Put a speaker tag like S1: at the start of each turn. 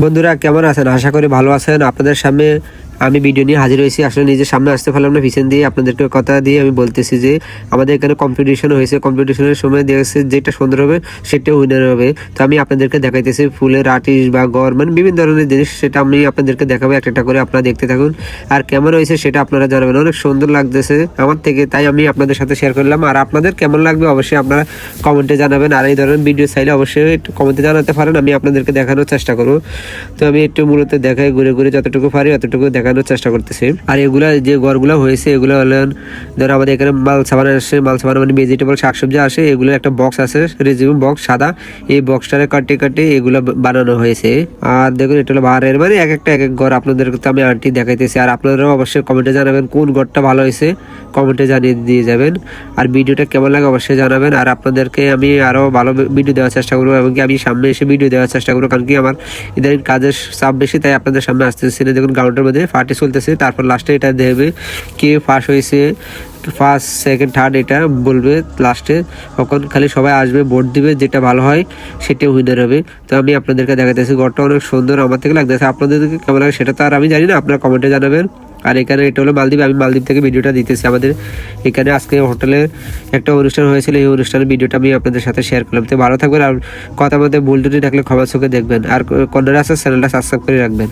S1: বন্ধুরা কেমন আছেন? আশা করি ভালো আছেন। আপনাদের সামনে আমি ভিডিও নিয়ে হাজির হয়েছি। আসলে নিজের সামনে আসতে পারলাম না, পিছন দিয়ে আপনাদেরকে কথা দিয়ে আমি বলতেছি যে, আমাদের এখানে কম্পিটিশন হয়েছে। কম্পিটিশনের সময় দেখেছে যেটা সুন্দর হবে, সেটা উইনার হবে। তো আমি আপনাদেরকে দেখাইতেছি ফুলের আর্টিস্ট বা গড় মানে বিভিন্ন ধরনের জিনিস, সেটা আমি আপনাদেরকে দেখাবো। একটা একটা করে আপনারা দেখতে থাকুন। আর কেমন হয়েছে সেটা আপনারা জানাবেন। অনেক সুন্দর লাগতেছে আমার থেকে, তাই আমি আপনাদের সাথে শেয়ার করলাম। আর আপনাদের কেমন লাগবে অবশ্যই আপনারা কমেন্টে জানাবেন। আর এই ধরনের ভিডিও চাইলে অবশ্যই একটু কমেন্টে জানাতে পারেন। আমি আপনাদেরকে দেখানোর চেষ্টা করব। তো আমি একটু মূলত দেখাই, ঘুরে ঘুরে যতটুকু পারি, অতটুকু দেখানোর চেষ্টা করতেছি। আর এগুলা যে গড়গুলো হয়েছে, এগুলো হলেন ধরো আমাদের এখানে মাল সাবান আসে, মাল সাবান মানে ভেজিটেবল শাকসবজি আসে, এগুলো একটা বক্স আছে রেজিউম বক্স সাদা। এই বক্সটারে কাটে কাটে এগুলো বানানো হয়েছে। আর দেখুন, এটা হলো বাহারের মানে এক একটা, এক এক ঘর আপনাদেরকে তো আমি আন্টি দেখাইতেছি। আর আপনারাও অবশ্যই কমেন্টে জানাবেন কোন ঘরটা ভালো হয়েছে কমেন্টে জানিয়ে দিয়ে যাবেন। আর ভিডিওটা কেমন লাগে অবশ্যই জানাবেন। আর আপনাদেরকে আমি আরও ভালো ভিডিও দেওয়ার চেষ্টা করব এবং কি আমি সামনে এসে ভিডিও দেওয়ার চেষ্টা করব, কারণ কি আমার ইদানিং কাজের চাপ বেশি, তাই আপনাদের সামনে আসতেছি না। দেখুন গ্রাউন্ডের মধ্যে পার্টি চলতেছে, তারপর লাস্টে এটা দেবে কে ফার্স্ট হয়েছে ফার্স্ট সেকেন্ড থার্ড এটা বলবে লাস্টে তখন খালি সবাই আসবে, ভোট দিবে, যেটা ভালো হয় সেটা উইনার হবে। তো আমি আপনাদেরকে দেখাতেছি ঘরটা অনেক সুন্দর, আমার থেকে লাগতেছে। আপনাদেরকে কেমন লাগে সেটা তো আর আমি জানি না, আপনারা কমেন্টে জানাবেন। আর এখানে এটা হলো মালদ্বীপ, আমি মালদ্বীপ থেকে ভিডিওটা দিতেছি আমাদের। এখানে আজকে হোটেলে একটা অনুষ্ঠান হয়েছিল, এই অনুষ্ঠানের ভিডিওটা আমি আপনাদের সাথে শেয়ার করলাম। তো ভালো থাকবেন আর কথা মধ্যে ভুল টুটি থাকলে ক্ষমা চোখে দেখবেন। আর কন্যারা আছে, চ্যানেলটা সাবস্ক্রাইব করে রাখবেন।